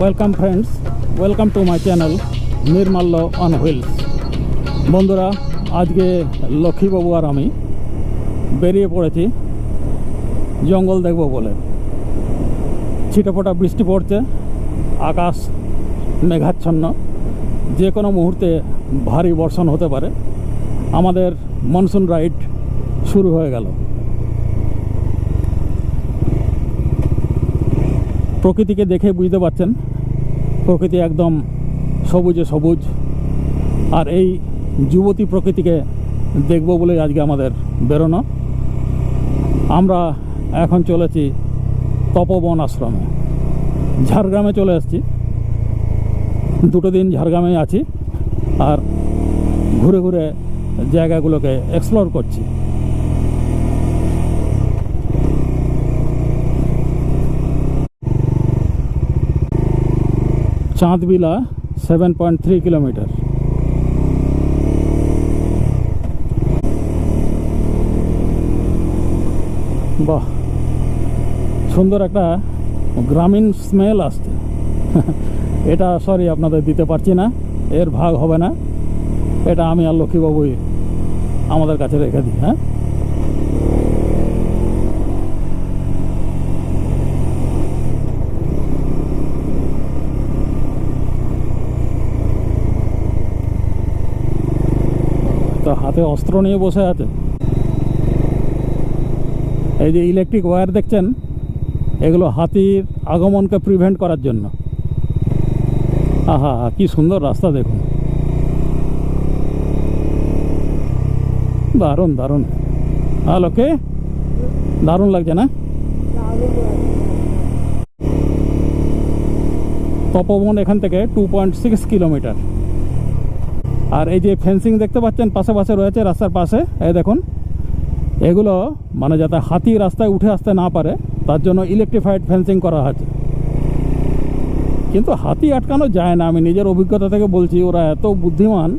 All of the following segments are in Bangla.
Welcome friends welcome to my channel Nirmalya on wheels বন্ধুরা, আজকে লক্ষ্মীবাবু আর আমি বেরিয়ে পড়েছি জঙ্গল দেখব বলে। ছিটেফোঁটা বৃষ্টি পড়ছে, আকাশ মেঘাচ্ছন্ন। যে কোনো মুহূর্তে ভারী বর্ষণ হতে পারে। আমাদের মনসুন রাইড শুরু হয়ে গেল। প্রকৃতিকে দেখে বুঝতে পারছেন। প্রকৃতি একদম সবুজে সবুজ। আর এই যুবতী প্রকৃতিকে দেখব বলে আজকে আমাদের বেরোনো। আমরা এখন চলেছি তপবন আশ্রমে। ঝাড়গ্রামে চলে এসেছি দুটো দিন ঝাড়গ্রামে আছি। আর ঘুরে ঘুরে জায়গাগুলোকে এক্সপ্লোর করছি। Chandbila seven point three kilometre. বাহ, সুন্দর একটা গ্রামীণ স্মেল আসছে। এটা সরি আপনাদের দিতে পারছি না, এর ভাগ হবে না। এটা আমি আর লক্ষ্মীবাবুই আমাদের কাছে রেখে দিই হ্যাঁ? তো হাতে অস্ত্র নিয়ে বসে আছে। এই যে ইলেকট্রিক ওয়্যার দেখছেন, এগুলো হাতির আগমনকে প্রিভেন্ট করার জন্য। আহা, কি সুন্দর রাস্তা দেখুন। দারুণ দারুণ। হ্যালো, কে? দারুণ লাগছে না? তপবন এখান থেকে টু পয়েন্ট সিক্স কিলোমিটার আর এই যে ফেন্সিং দেখতে পাচ্ছেন, পাশে পাশে রয়েছে রাস্তার পাশে। এই দেখুন, এগুলো মানে যাতে হাতি রাস্তায় উঠে আসতে না পারে, তার জন্য ইলেকট্রিফাইড ফেন্সিং করা আছে কিন্তু হাতি আটকানো যায় না, আমি নিজের অভিজ্ঞতা থেকে বলছি, ওরা এত বুদ্ধিমান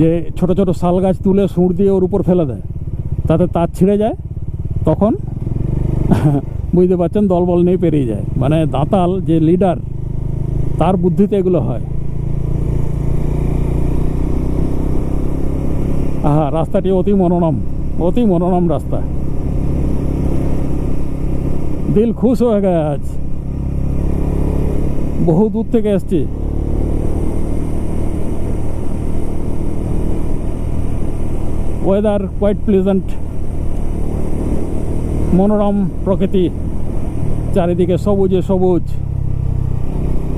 যে ছোট ছোট শাল গাছ তুলে সুঁড় দিয়ে ওর উপর ফেলে দেয়। তাতে তার ছিঁড়ে যায়, তখন বুঝতে পারছেন দলবল নিয়ে পেরিয়ে যায়। মানে দাঁতাল যে লিডার তার বুদ্ধিতে এগুলো হয়। আহা, রাস্তাটি অতি মনোরম অতি মনোরম রাস্তা। দিল খুশ হয়ে গেছে আজ। বহু দূর থেকে এসছি। ওয়েদার কোয়াইট প্লেজেন্ট মনোরম প্রকৃতি। চারিদিকে সবুজে সবুজ।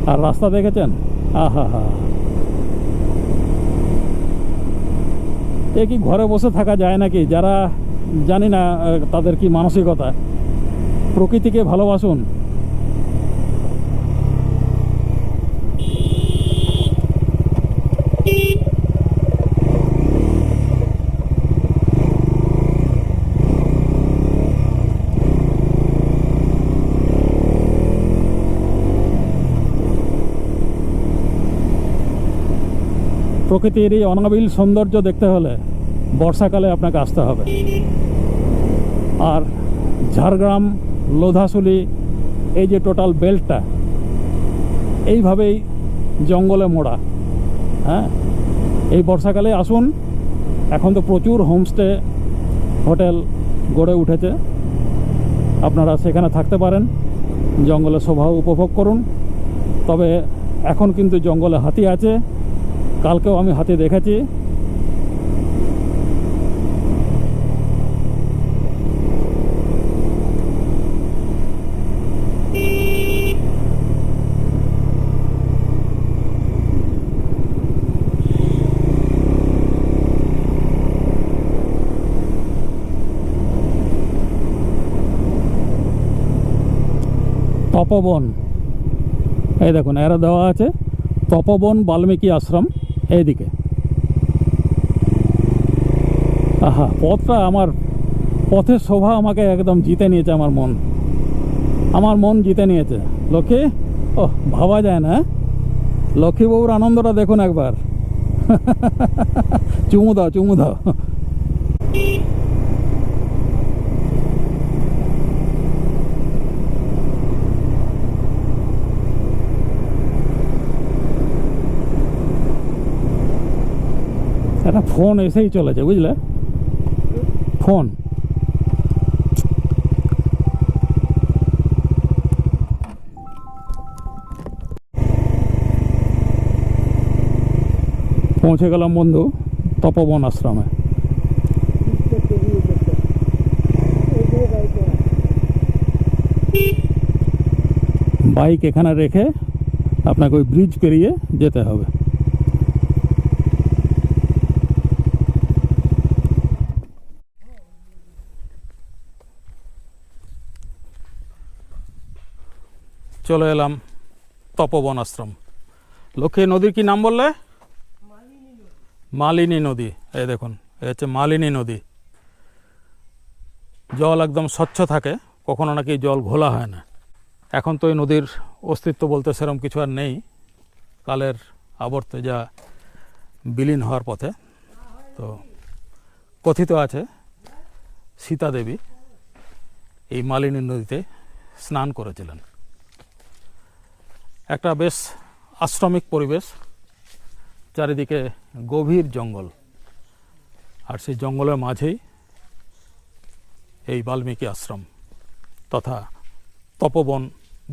আর রাস্তা দেখেছেন? আহা হা। এ কি ঘরে বসে থাকা যায় নাকি? যারা জানি না তাদের কি মানসিকতা? প্রকৃতিকে ভালোবাসুন। প্রকৃতির এই অনাবিল সৌন্দর্য দেখতে হলে বর্ষাকালে আপনাকে আসতে হবে। আর ঝাড়গ্রাম লোধাশুলি এই যে টোটাল বেল্টটা, এইভাবেই জঙ্গলে মোড়া হ্যাঁ? এই বর্ষাকালে আসুন, এখন তো প্রচুর হোমস্টে হোটেল গড়ে উঠেছে। আপনারা সেখানে থাকতে পারেন, জঙ্গলের শোভা উপভোগ করুন। তবে এখন কিন্তু জঙ্গলে হাতি আছে। কালকেও আমি হাতে দেখেছি। তপবন। এই দেখুন এরা দেওয়া আছে তপবন বাল্মীকি আশ্রম। এইদিকে। আহা, পথটা আমার, পথের শোভা আমাকে একদম জিতে নিয়েছে আমার মন। আমার মন জিতে নিয়েছে। লক্ষ্মী? ও ভাবা যায় না লক্ষ্মী লক্ষ্মীবাবুর আনন্দটা দেখুন একবার। চুমু দাও চুমু দাও। একটা ফোন এসেই চলেছে বুঝলে? ফোন। পৌঁছে গেলাম বন্ধু তপবন আশ্রমে। বাইক এখানে রেখে আপনাকে ওই ব্রিজ পেরিয়ে যেতে হবে। চলে এলাম তপবন আশ্রম লক্ষ্মী নদীর কি নাম বললে? মালিনী নদী। এই দেখুন, এই হচ্ছে মালিনী নদী। জল একদম স্বচ্ছ থাকে, কখনো নাকি জল ঘোলা হয় না। এখন তো এই নদীর অস্তিত্ব বলতে সেরকম কিছু আর নেই। কালের আবর্তে যা বিলীন হওয়ার পথে, তো কথিত আছে সীতা দেবী এই মালিনী নদীতে স্নান করেছিলেন। একটা বেশ আশ্রমিক পরিবেশ, চারিদিকে গভীর জঙ্গল। আর সেই জঙ্গলের মাঝেই এই বাল্মীকি আশ্রম তথা তপবন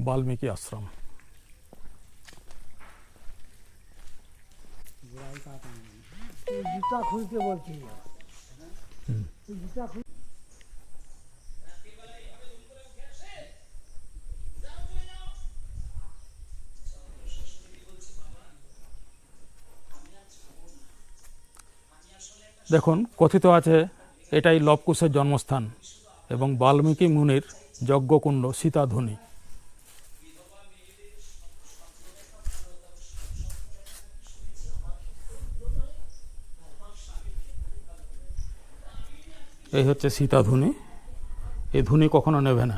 বাল্মীকি আশ্রম। জুতা খুলতে বলছি। দেখুন, কথিত আছে, এটাই লবকুশের জন্মস্থান এবং বাল্মীকি মুনির যজ্ঞকুণ্ড সীতাধুনি এই হচ্ছে সীতাধুনি এই ধুনি কখনো নেবে না।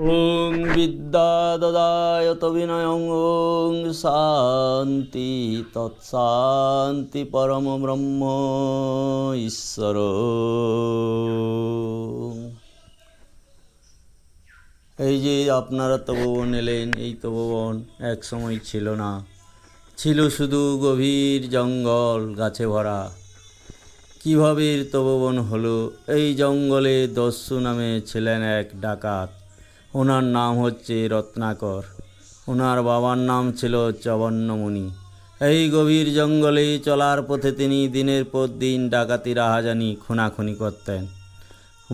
ওং বিদ্যা দদায়ত বিনয়ং, ওং শান্তি তৎশান্তি পরম ব্রহ্ম ঈশ্বর। এই যে আপনারা তপবন এলেন, এই তপবন এক সময় ছিল না। ছিল শুধু গভীর জঙ্গল গাছে ভরা। কীভাবে তপবন হলো? এই জঙ্গলে দস্যু নামে ছিলেন এক ডাকাত। ওনার নাম হচ্ছে রত্নাকর। ওনার বাবার নাম ছিল চবন্নমণি এই গভীর জঙ্গলে চলার পথে তিনি দিনের পর দিন ডাকাতি রাহাজানি খুনাখুনি করতেন।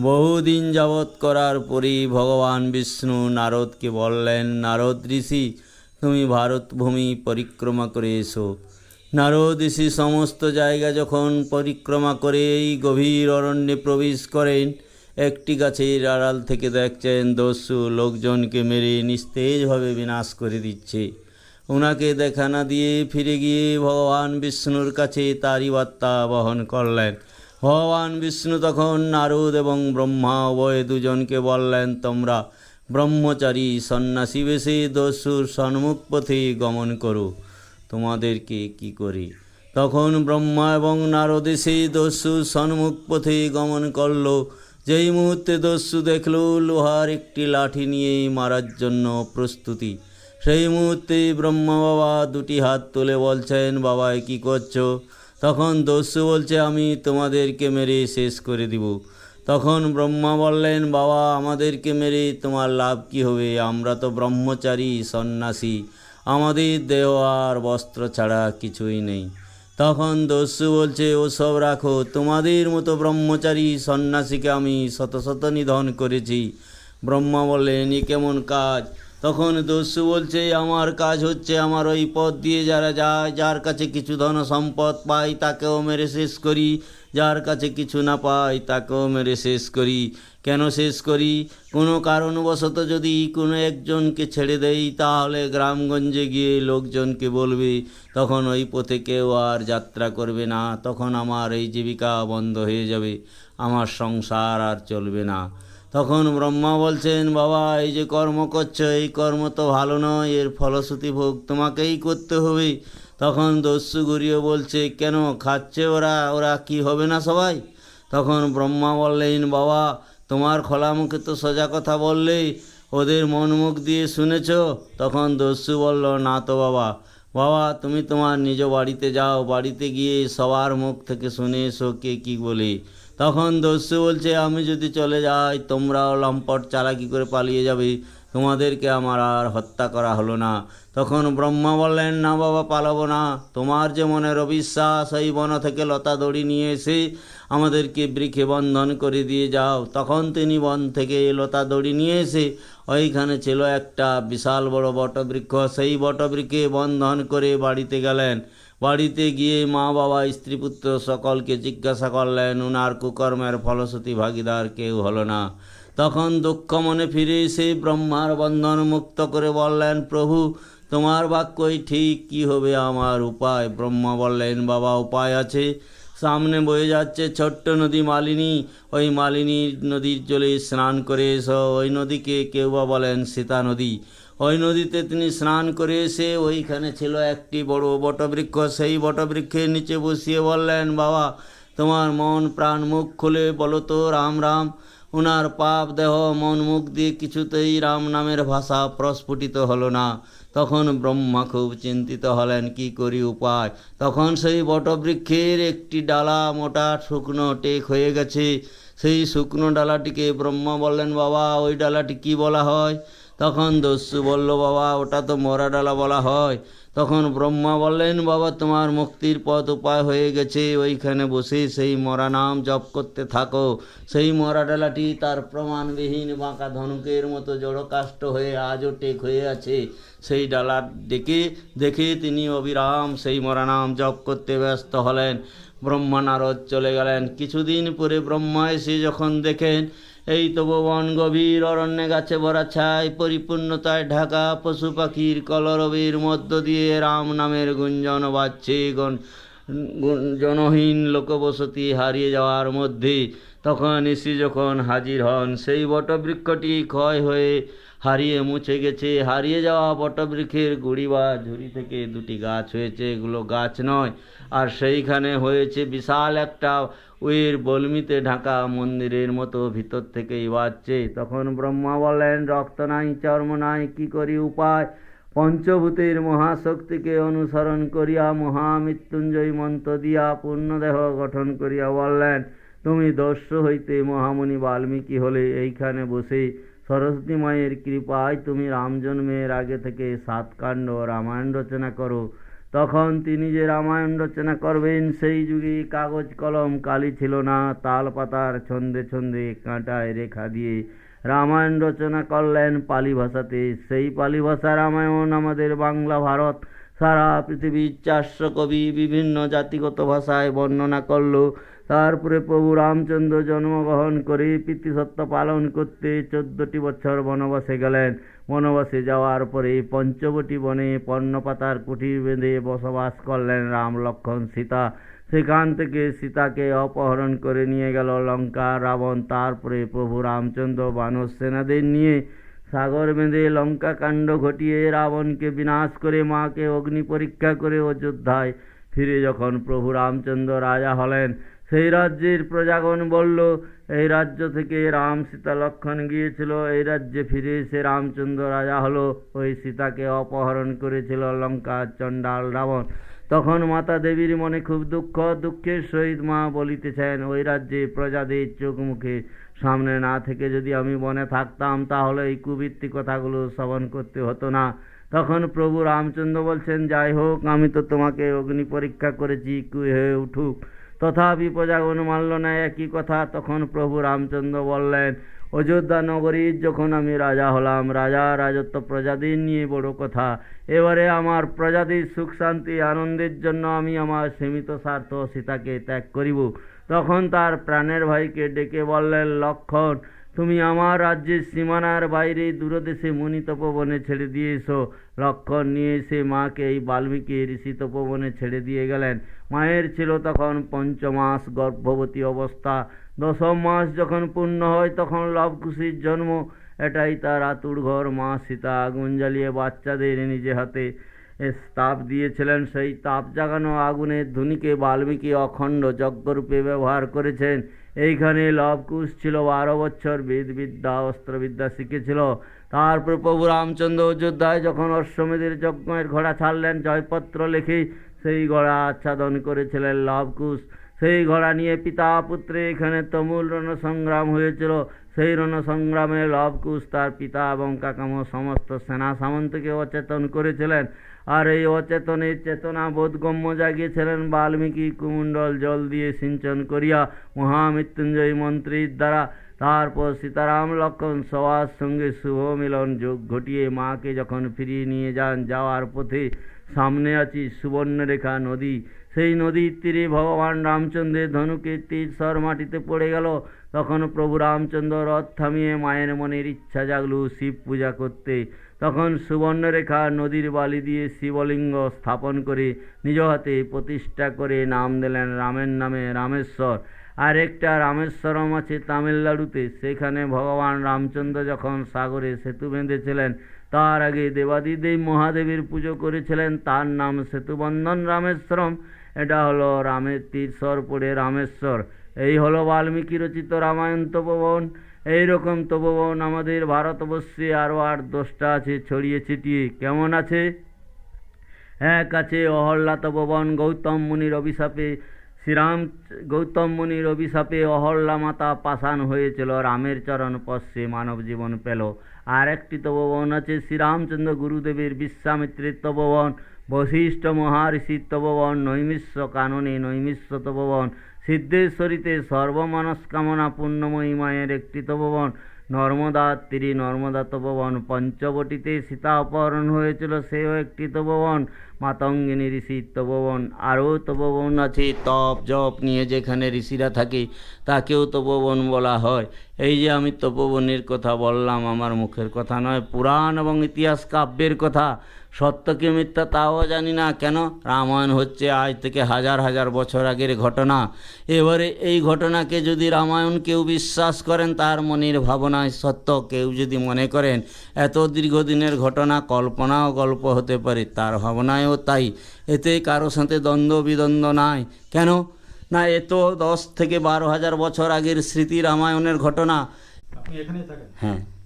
বহুদিন যাবৎ করার পরই ভগবান বিষ্ণু নারদকে বললেন, নারদ ঋষি, তুমি ভারত ভূমি পরিক্রমা করে এসো। নারদ ঋষি সমস্ত জায়গা যখন পরিক্রমা করে এই গভীর অরণ্যে প্রবেশ করেন একটি গাছের আড়াল থেকে দেখছেন দস্যু, লোকজনকে মেরে নিস্তেজভাবে বিনাশ করে দিচ্ছে। ওনাকে দেখা না দিয়ে ফিরে গিয়ে ভগবান বিষ্ণুর কাছে তারই বার্তা বহন করলেন। ভগবান বিষ্ণু তখন নারদ এবং ব্রহ্মা, উভয় দুজনকে বললেন, তোমরা ব্রহ্মচারী সন্ন্যাসী বেশে দস্যুর সন্মুখ পথে গমন করো। তোমাদেরকে কি করি? তখন ব্রহ্মা এবং নারদ এসে দস্যুর সন্মুখ পথে গমন করল। যেই মুহূর্তে দস্যু দেখল, লোহার একটি লাঠি নিয়ে মারার জন্য প্রস্তুতি। সেই মুহূর্তে ব্রহ্মা বাবা দুটি হাত তুলে বলছেন, বাবা কী করছ? তখন দস্যু বলছে, আমি তোমাদেরকে মেরে শেষ করে দিব। তখন ব্রহ্মা বললেন, বাবা, আমাদেরকে মেরে তোমার লাভ কি হবে? আমরা তো ব্রহ্মচারী, সন্ন্যাসী। আমাদের দেহ আর বস্ত্র ছাড়া কিছুই নেই। তখন দস্যু বলছে ও সব রাখো, তোমাদের মতো ব্রহ্মচারী সন্ন্যাসীকে আমি শত শত নিধন করেছি। ব্রহ্মা বললেন, এ কেমন কাজ? তখন দস্যু বলছে, আমার কাজ হচ্ছে আমার ওই পথ দিয়ে যারা যায়, যার কাছে কিছু ধন সম্পদ পাই তাকেও মেরে শেষ করি। যার কাছে কিছু না পাই তাকেও মেরে শেষ করি। কেন শেষ করি? কোনো কারণবশত যদি কোনো একজনকে ছেড়ে দেই, তাহলে গ্রামগঞ্জে গিয়ে লোকজনকে বলবে, তখন ওই পথে কেউ আর যাত্রা করবে না। তখন আমার এই জীবিকা বন্ধ হয়ে যাবে। আমার সংসার আর চলবে না। তখন ব্রহ্মা বলছেন, বাবা, এই যে কর্ম করছ, এই কর্ম তো ভালো নয়। এর ফলশ্রুতি ভোগ তোমাকেই করতে হবে। তখন দস্যু ঘুরিয়ে বলছে, কেন খাচ্ছে ওরা? ওরা কি হবে না সবাই? তখন ব্রহ্মা বললেন, বাবা, তোমার খোলা মুখে তো সোজা কথা বললেই ওদের মন মুখ দিয়ে শুনেছ? তখন দস্যু বলল, না তো বাবা। বাবা, তুমি তোমার নিজ বাড়িতে যাও। বাড়িতে গিয়ে সবার মুখ থেকে শুনে এসো কে কী বলে। তখন দস্যু বলছে, আমি যদি চলে যাই, তোমরাও লম্পট চালাকি করে পালিয়ে যাবে। তোমাদেরকে আমার আর হত্যা করা হলো না। তখন ব্রহ্মা বললেন, না বাবা, পালাবো না। তোমার যে মনের অবিশ্বাস, এই বন থেকে লতা দড়ি নিয়ে এসে আমাদেরকে বৃক্ষে বন্ধন করে দিয়ে যাও। তখন তিনি বন থেকে লতা দড়ি নিয়ে এসে ওইখানে ছিল একটা বিশাল বড় বটবৃক্ষ। সেই বটবৃক্ষে বন্ধন করে বাড়িতে গেলেন। বাড়িতে গিয়ে মা বাবা, স্ত্রী পুত্র সকলকে জিজ্ঞাসা করলেন, উনার কুকর্মের ফলশ্রুতি ভাগিদার কেউ হলো না? তখন দুঃখ মনে ফিরে এসে ব্রহ্মার বন্ধন মুক্ত করে বললেন, প্রভু, তোমার বাক্যই ঠিক। কি হবে আমার উপায়? ব্রহ্মা বললেন, বাবা, উপায় আছে। সামনে বয়ে যাচ্ছে ছোট্ট নদী মালিনী। ওই মালিনী নদীর জলে স্নান করে এসো। ওই নদীকে কেউ বা বলেন সীতা নদী। ওই নদীতে তিনি স্নান করে এসে ওইখানে ছিল একটি বড় বটবৃক্ষ। সেই বটবৃক্ষের নিচে বসিয়ে বললেন, বাবা, তোমার মন প্রাণ মুখ খুলে বলো তো, রাম রাম। ওনার পাপ দেহ, মন, মুখ দিয়ে কিছুতেই রাম নামের ভাষা প্রস্ফুটিত হলো না। তখন ব্রহ্মা খুব চিন্তিত হলেন, কি করি উপায়? তখন সেই বটবৃক্ষের একটি ডালা মোটা শুকনো টেক হয়ে গেছে। সেই শুকনো ডালাটিকে ব্রহ্মা বললেন, বাবা, ওই ডালাটি কি বলা হয়? তখন দস্যু বলল, বাবা, ওটা তো মরা ডালা বলা হয়। তখন ব্রহ্মা বললেন, বাবা, তোমার মুক্তির পথ উপায় হয়ে গেছে। ওইখানে বসে সেই মরা নাম জপ করতে থাকো। সেই মরা ডালাটি তার প্রমাণবিহীন বাঁকা ধনুকের মতো জড়কাষ্ট হয়ে আজও টেক হয়ে আছে। সেই ডালা ডেকে দেখে তিনি অবিরাম সেই মরা নাম জপ করতে ব্যস্ত হলেন। ব্রহ্মা নারদ চলে গেলেন। কিছুদিন পরে ব্রহ্মা এসে যখন দেখেন এই তবু বন গভীর অরণ্যে গাছে ভরা ছাই, পরিপূর্ণতায় ঢাকা পশু পাখির কলরবের মধ্য দিয়ে রাম নামের গুঞ্জন বাজছে। গণ জনহীন লোকবসতি হারিয়ে যাওয়ার মধ্যে তখন এসে যখন হাজির হন, সেই বটবৃক্ষটি ক্ষয় হয়ে হারিয়ে মুছে গেছে। হারিয়ে যাওয়া বটবৃক্ষের গুড়ি বা ঝুড়ি থেকে দুটি গাছ হয়েছে। এগুলো গাছ নয়, আর সেইখানে হয়েছে বিশাল একটা ওয়ের বলমিতে ঢাকা মন্দিরের মতো ভিতর থেকেই বাজছে। তখন ব্রহ্মা বললেন রক্ত নাই, চর্ম নাই, কি করি উপায়? পঞ্চভূতের মহাশক্তিকে অনুসরণ করিয়া মহামৃত্যুঞ্জয় মন্ত্র দিয়া পূর্ণদেহ গঠন করিয়া বললেন, তুমি দস্যু হইতে মহামুনি বাল্মীকি হলে এইখানে বসে সরস্বতী মায়ের কৃপায় তুমি রাম জন্মের আগে থেকে সাতকাণ্ড রামায়ণ রচনা করো। তখন তিনি যে রামায়ণ রচনা করবেন, সেই যুগে কাগজ, কলম, কালি ছিল না। তাল পাতার ছন্দে ছন্দে কাঁটায় রেখা দিয়ে রামায়ণ রচনা করলেন পালি ভাষাতে। সেই পালি ভাষা রামায়ণ, আমাদের বাংলা, ভারত, সারা পৃথিবীর চারশো কবি বিভিন্ন জাতিগত ভাষায় বর্ণনা করল। তারপরে প্রভু রামচন্দ্র জন্মগ্রহণ করে পিতৃসত্য পালন করতে চোদ্দটি বছর বনবাসে গেলেন। বনবাসে যাওয়ার পরে পঞ্চবটি বনে পর্ণপাতার কুঠির বেঁধে বসবাস করলেন রাম লক্ষ্মণ সীতা। সেখান থেকে সীতাকে অপহরণ করে নিয়ে গেল লঙ্কা, রাবণ, তারপরে প্রভু রামচন্দ্র, বানর সেনাদের নিয়ে সাগর বেঁধে লঙ্কা কাণ্ড ঘটিয়ে রাবণকে বিনাশ করে মাকে অগ্নি পরীক্ষা করে অযোধ্যায় ফিরে যখন প্রভু রামচন্দ্র রাজা হলেন। সেই রাজ্যের প্রজাগণ বলল, এই রাজ্য থেকে রাম সীতা লক্ষণ গিয়েছিল। এই রাজ্যে ফিরে এসে রামচন্দ্র রাজা হলো। ওই সীতাকে অপহরণ করেছিল লঙ্কা চণ্ডাল রাবণ। তখন মাতা দেবীর মনে খুব দুঃখ, দুঃখের সহিত মা বলিতেছেন, ওই রাজ্যে প্রজাদের চোখ মুখে সামনে না থেকে যদি আমি বনে থাকতাম, তাহলে এই কুবৃত্তি কথাগুলো শ্রবণ করতে হতো না। তখন প্রভু রামচন্দ্র বলছেন, যাই হোক, আমি তো তোমাকে অগ্নি পরীক্ষা করেছি কি হয়ে উঠুক। তথাপি প্রজাগণ মানল না একই কথা, তখন প্রভু রামচন্দ্র বললেন, অযোধ্যা নগরীর যখন আমি রাজা হলাম, রাজা রাজত্ব প্রজাদের নিয়ে বড় কথা। এবারে আমার প্রজাদের সুখ, শান্তি, আনন্দের জন্য আমি আমার সীমিত স্বার্থ সীতাকে ত্যাগ করিব। তখন তার প্রাণের ভাইকে ডেকে বললেন, লক্ষণ, তুমি আমার রাজ্যের সীমানার বাইরে দূরদেশে মুনি তপবনে ছেড়ে দিয়ে এসো লক্ষণ নিয়ে এসে মাকে, এই বাল্মীকি ঋষি তপবনে ছেড়ে দিয়ে গেলেন। মায়ের ছিল তখন পঞ্চমাস, গর্ভবতী অবস্থা। দশম মাস যখন পূর্ণ হয়, তখন লবকুশির জন্ম। এটাই তার আতুর ঘর। মা সীতা আগুন জ্বালিয়ে বাচ্চাদের নিজে হাতে তাপ দিয়েছিলেন। সেই তাপ জাগানো আগুনের ধুনিকে বাল্মীকি অখণ্ড যজ্ঞরূপে ব্যবহার করেছেন। এইখানে লবকুশ ছিল বারো বছর। বেদ বিদ্যা অস্ত্রবিদ্যা শিখেছিল। তারপর প্রভু রামচন্দ্র অযোধ্যায় যখন অশ্বমেধের যজ্ঞের ঘোড়া ছাড়লেন, জয়পত্র লিখে সেই ঘোড়া আচ্ছাদন করেছিলেন লবকুশ সেই ঘোড়া নিয়ে পিতা পুত্রে এখানে তুমুল রণসংগ্রাম হয়েছিল। সেই রণসংগ্রামে লবকুশ তার পিতা এবং কাকামো সমস্ত সেনা সামন্তকে অচেতন করেছিলেন। আর এই অচেতনের চেতনা বোধগম্য জাগিয়েছিলেন বাল্মীকি কুমণ্ডল জল দিয়ে সিঞ্চন করিয়া মহামৃত্যুঞ্জয়ী মন্ত্রীর দ্বারা। তারপর সীতারাম, লক্ষণ সবার সঙ্গে শুভ মিলন যোগ ঘটিয়ে মাকে যখন ফিরিয়ে নিয়ে যান যাওয়ার পথে সামনে আছি সুবর্ণরেখা নদী। সেই নদীর তীরে ভগবান রামচন্দ্রের ধনুকের তীর সর মাটিতে পড়ে গেল। তখন প্রভু রামচন্দ্র রথ থামিয়ে মায়ের মনের ইচ্ছা জাগলো শিব পূজা করতে। তখন সুবর্ণরেখা নদীর বালি দিয়ে শিবলিঙ্গ স্থাপন করে নিজ হাতে প্রতিষ্ঠা করে নাম দিলেন রামের নামে রামেশ্বর। আর একটা রামেশ্বরম আছে তামিলনাড়ুতে। সেখানে ভগবান রামচন্দ্র যখন সাগরে সেতু বেঁধেছিলেন তার আগে দেবাদিদেব মহাদেবের পুজো করেছিলেন। তার নাম সেতুবন্ধন রামেশ্বরম। এটা হলো রামের তীর্থর পড়ে রামেশ্বর। এই হলো বাল্মীকি রচিত রামায়ণ তপবন। এইরকম তপবন আমাদের ভারতবর্ষে আরও আট দশটা আছে, ছড়িয়ে ছিটিয়ে। কেমন আছে? এক আছে অহল্লা তপবন গৌতম মুনির অভিশাপে। শ্রীরাম গৌতম মুনির অভিশাপে অহল্লা মাতা পাষাণ হয়েছিল। রামের চরণ পশ্বে মানব জীবন পেল। আর একটি তপবন আছে শ্রীরামচন্দ্র গুরুদেবের বিশ্বামিত্রের তপবন বশিষ্ঠ মহাঋষির তপবন নৈমিষ্য কাননে নৈমিষ্য তপবন সিদ্ধেশ্বরীতে সর্বমনস্কামনা পূর্ণময়ী মায়ের একটি তপবন নর্মদার তীরে নর্মদা তপবন পঞ্চবটিতে সীতা অপহরণ হয়েছিল সেও একটি তপবন, মাতঙ্গিনী ঋষির তপবন, আরও তপবন আছে, তপ জপ নিয়ে যেখানে ঋষিরা থাকে, তাকেও তপবন বলা হয়। এই যে আমি তপবনের কথা বললাম, আমার মুখের কথা নয়, পুরাণ এবং ইতিহাস কাব্যের কথা। সত্য কি মিথ্যা তাও জানি না। কেন? রামায়ণ হচ্ছে আজ থেকে হাজার হাজার বছর আগের ঘটনা। এবারে এই ঘটনাকে যদি রামায়ণ কেউ বিশ্বাস করেন তার মনের ভাবনায় সত্য কেউ যদি মনে করেন এত দীর্ঘদিনের ঘটনা কল্পনাও গল্প হতে পারে তার ভাবনায়ও তাই। এতে কারও সাথে দ্বন্দ্ব বিদ্বন্দ্ব নাই। কেন? না এ তো দশ থেকে বারো হাজার বছর আগের স্মৃতি রামায়ণের ঘটনা। হ্যাঁ।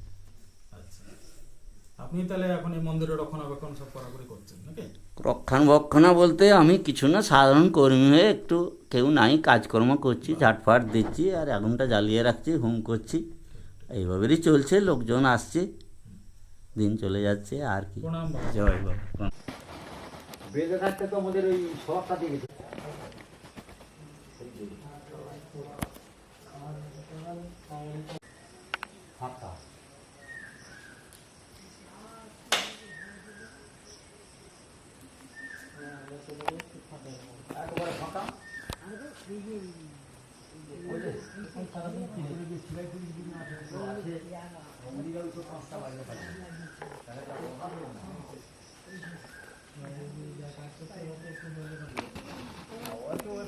আপনি তাহলে এখন এই মন্দিরের রক্ষণাবেক্ষণ সব করাকরি করছেন নাকি? রক্ষণাবেক্ষণা বলতে আমি কিছু না সাধারণ কর্মী হয়ে একটু কেউ নাই কাজকর্ম করছি ঝাটফাট দিচ্ছি আর আগুনটা জ্বালিয়ে রাখছি হুম করছি। এইভাবেই চলছে লোকজন আসছে দিন চলে যাচ্ছে আর কি। জয় বাবা। বেঁধে থাকতে তো আমাদের ওই সবটা দিয়ে গেছে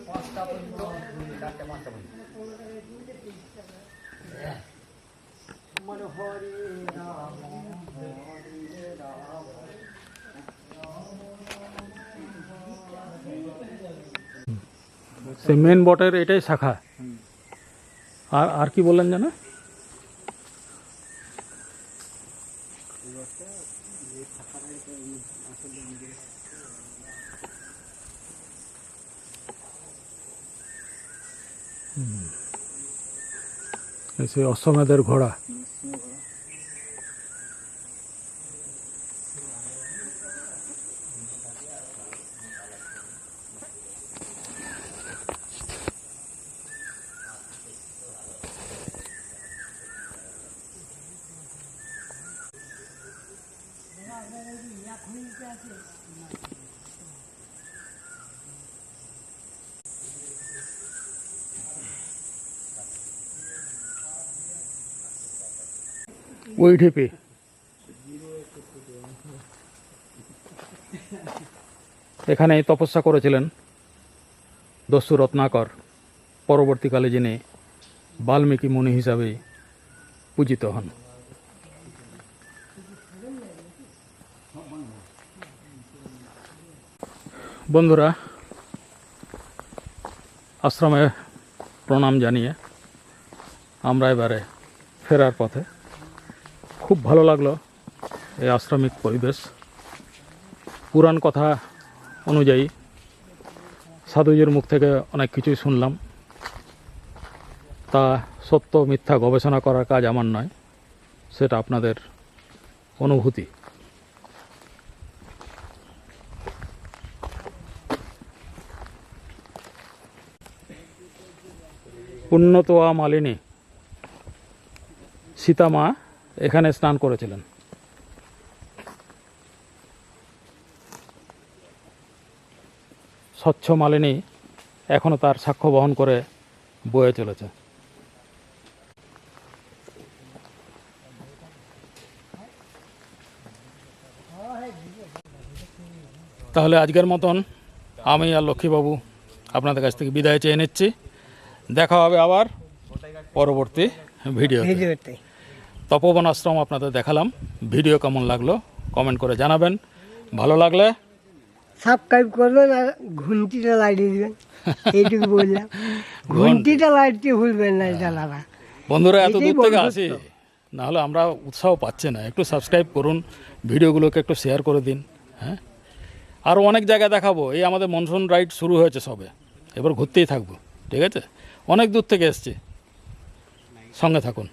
পাঁচটা পর্যন্ত চারটে পাঁচটা পর্যন্ত মানে হরি রাম হরি রাম সেই মেন বটের এটাই শাখা। আর আর কি বললেন জানা সেই অশ্বমেধের ঘোড়া। ওই ঢেপে। এখানে তপস্যা করেছিলেন দস্যু রত্নাকর, পরবর্তীকালে যিনি বাল্মীকি মুনি হিসাবে পূজিত হন। বন্ধুরা, আশ্রমে প্রণাম জানিয়ে আমরা এবারে ফেরার পথে খুব ভালো লাগল এই আশ্রমিক পরিবেশ। পুরাণ কথা অনুযায়ী সাধুজির মুখ থেকে অনেক কিছুই শুনলাম। তা সত্য মিথ্যা গবেষণা করার কাজ আমার নয়, সেটা আপনাদের অনুভূতি। উন্নতোয়া মালিনী, সীতামা এখানে স্নান করেছিলেন। স্বচ্ছ মালিনী এখনও তার সাক্ষ্য বহন করে বয়ে চলেছে। তাহলে আজকের মতন আমি আর লক্ষ্মীবাবু আপনাদের কাছ থেকে বিদায় চেয়ে নিচ্ছি। দেখা হবে আবার পরবর্তী ভিডিও তপবন আশ্রম আপনাদের দেখালাম। ভিডিও কেমন লাগল কমেন্ট করে জানাবেন। ভালো লাগলে? সাবস্ক্রাইব করবেন আর ঘুন্টিটা লাগিয়ে দিবেন। এইটুকু বললাম। ঘুন্টিটা লাইটতে ভুলবেন না জানারা বন্ধুরা এত দূর থেকে। আসি। নাহলে আমরা উৎসাহ পাচ্ছি না। একটু সাবস্ক্রাইব করুন ভিডিওগুলোকে একটু শেয়ার করে দিন হ্যাঁ? আরও অনেক জায়গায় দেখাবো। এই আমাদের মনসুন রাইড শুরু হয়েছে সবে। এবার ঘুরতেই থাকব ঠিক আছে? অনেক দূর থেকে এসছি। সঙ্গে থাকুন।